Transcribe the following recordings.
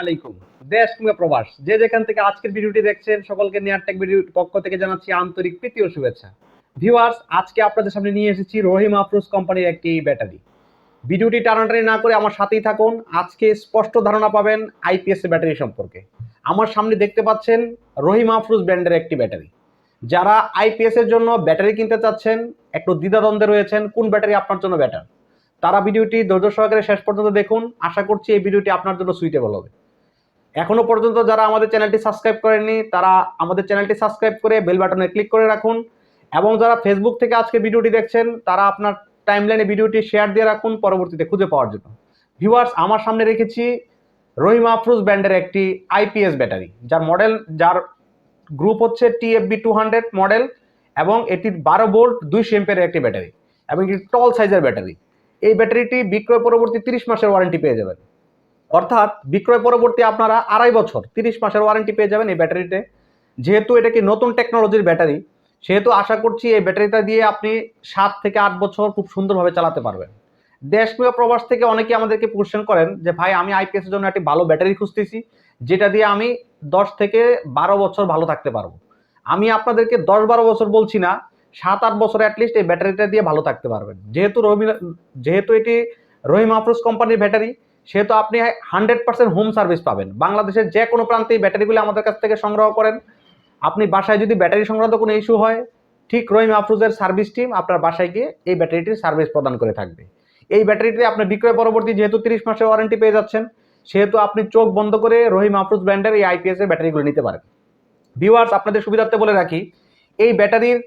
আলাইকুম। দেশ কিংবা প্রবাস, যে যেখান থেকে আজকের ভিডিওটি দেখছেন, সকলকে নেয়ার টেক ভিডিওর পক্ষ থেকে জানাচ্ছি আন্তরিক প্রীতি ও শুভেচ্ছা। ভিউয়ার্স, আজকে আপনাদের সামনে নিয়ে এসেছি রহিম আফরোজ কোম্পানির একটি ব্যাটারি। ভিডিওটি টানাটানি না করে আমার সাথেই থাকুন। আজকে স্পষ্ট ধারণা পাবেন আইপিএস ব্যাটারি সম্পর্কে। আমার সামনে দেখতে পাচ্ছেন রহিম আফরোজ ব্র্যান্ডের একটি ব্যাটারি। যারা আইপিএস এর জন্য ব্যাটারি কিনতে চাচ্ছেন, একটু দ্বিধাদ্বন্দ্বে রয়েছেন, কোন ব্যাটারি আপনার জন্য বেটার তারা ভিডিওটি ধৈর্য সহকারে শেষ পর্যন্ত দেখুন। আশা করছি এই ভিডিওটি আপনার জন্য সুইটেবল হবে। এখনও পর্যন্ত যারা আমাদের চ্যানেলটি সাবস্ক্রাইব করেননি, তারা আমাদের চ্যানেলটি সাবস্ক্রাইব করে বেল বাটনে ক্লিক করে রাখুন। এবং যারা ফেসবুক থেকে আজকে ভিডিওটি দেখছেন, তারা আপনার টাইমলাইনে ভিডিওটি শেয়ার দিয়ে রাখুন পরবর্তীতে খুঁজে পাওয়ার জন্য। ভিউয়ার্স আমার সামনে রেখেছি রহিম আফরুজ ব্র্যান্ডের একটি আইপিএস ব্যাটারি যার মডেল যার গ্রুপ হচ্ছে টিএফবি টু হান্ড্রেড মডেল এবং এটি বারো ভোল্ট দুইশো এম্পের একটি ব্যাটারি এবং এটি টল সাইজের ব্যাটারি এই ব্যাটারিটি বিক্রয় পরবর্তী তিরিশ মাসের ওয়ারেন্টি পেয়ে যাবেন। অর্থাৎ বিক্রয় পরবর্তী আপনারা আড়াই বছর, তিরিশ মাসের ওয়ারেন্টি পেয়ে যাবেন এই ব্যাটারিতে। যেহেতু এটা কি নতুন টেকনোলজির ব্যাটারি, সেহেতু আশা করছি এই ব্যাটারিটা দিয়ে আপনি সাত থেকে আট বছর খুব সুন্দরভাবে চালাতে পারবেন। দেশ প্রবাস থেকে অনেকে আমাদেরকে কোশ্চেন করেন যে, ভাই, আমি আইপিএস এর জন্য একটি ভালো ব্যাটারি খুঁজতেছি, যেটা দিয়ে আমি দশ থেকে বারো বছর ভালো থাকতে পারব। আমি আপনাদেরকে দশ বারো বছর বলছি না, সাত আট বছর অ্যাটলিস্ট এই ব্যাটারিটা দিয়ে ভালো থাকতে পারবেন। যেহেতু রবি যেহেতু এটি রহিম আফরোজ কোম্পানির ব্যাটারি সেহেতু আপনি হান্ড্রেড পার্সেন্ট হোম সার্ভিস পাবেন। বাংলাদেশের যে কোনো প্রান্তে ব্যাটারিগুলি আমাদের কাছ থেকে সংগ্রহ করেন। আপনি বাসায় যদি ব্যাটারি সংক্রান্ত কোনো ইস্যু হয়, ঠিক রহিম আফরুজের সার্ভিস টিম আপনার বাসায় গিয়ে এই ব্যাটারিটির সার্ভিস প্রদান করে থাকবে। এই ব্যাটারিটি আপনি বিক্রয় পরবর্তী যেহেতু তিরিশ মাসের ওয়ারেন্টি পেয়ে যাচ্ছেন, সেহেতু আপনি চোখ বন্ধ করে রহিম আফরুজ ব্র্যান্ডের এই আইপিএস এর ব্যাটারিগুলো নিতে পারেন। ভিউয়ার্স আপনাদের সুবিধার্থে বলে রাখি, এই ব্যাটারির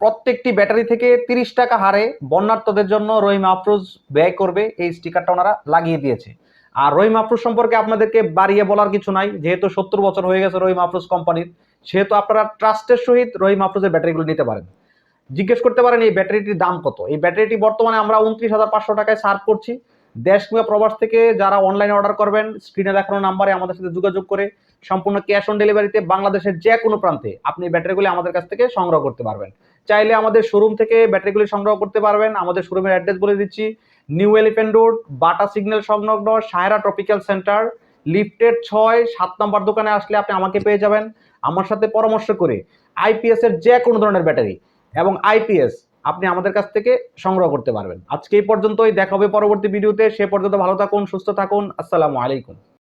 প্রত্যেকটি ব্যাটারি থেকে তিরিশ টাকা হারে বন্যার্থদের জন্য রহিম আফরোজ ব্যয় করবে। এই স্টিকারটা ওনারা লাগিয়ে দিয়েছে। আর রহিম আফরোজ সম্পর্কে আপনাদেরকে বাড়িয়ে বলার কিছু নাই। যেহেতু সত্তর বছর হয়ে গেছে রহিম আফরোজ কোম্পানির, সেহেতু আপনারা ট্রাস্টের সহিত রহিম আফরোজের ব্যাটারিগুলো নিতে পারেন। জিজ্ঞেস করতে পারেন, এই ব্যাটারিটির দাম কত? এই ব্যাটারিটি বর্তমানে আমরা উনত্রিশ হাজার পাঁচশো টাকায় সার্ভ করছি। দেশ কিংবা প্রবাস থেকে যারা অনলাইনে অর্ডার করবেন, স্ক্রিনে দেখানো নাম্বারে আমাদের সাথে যোগাযোগ করে সম্পূর্ণ ক্যাশ অন ডেলিভারিতে বাংলাদেশের যে কোনো প্রান্তে আপনি ব্যাটারিগুলি আমাদের কাছ থেকে সংগ্রহ করতে পারবেন। চাইলে আমাদের শোরুম থেকে ব্যাটারিগুলি সংগ্রহ করতে পারবেন। আমাদের শোরুমের অ্যাড্রেস বলে দিচ্ছি। New elephant road Bata signal সংলগ্ন সায়রা ট্রপিক্যাল সেন্টার লিফটের ছয়, সাত নম্বর দোকানে আসলে আপনি আমাকে পেয়ে যাবেন। আমার সাথে পরামর্শ করে আইপিএস এর যে কোনো ধরনের ব্যাটারি এবং আইপিএস আপনি আমাদের কাছ থেকে সংগ্রহ করতে পারবেন। আজকে এই পর্যন্তই, দেখা হবে পরবর্তী ভিডিওতে সে পর্যন্ত ভালো থাকুন, সুস্থ থাকুন। আসসালামু আলাইকুম।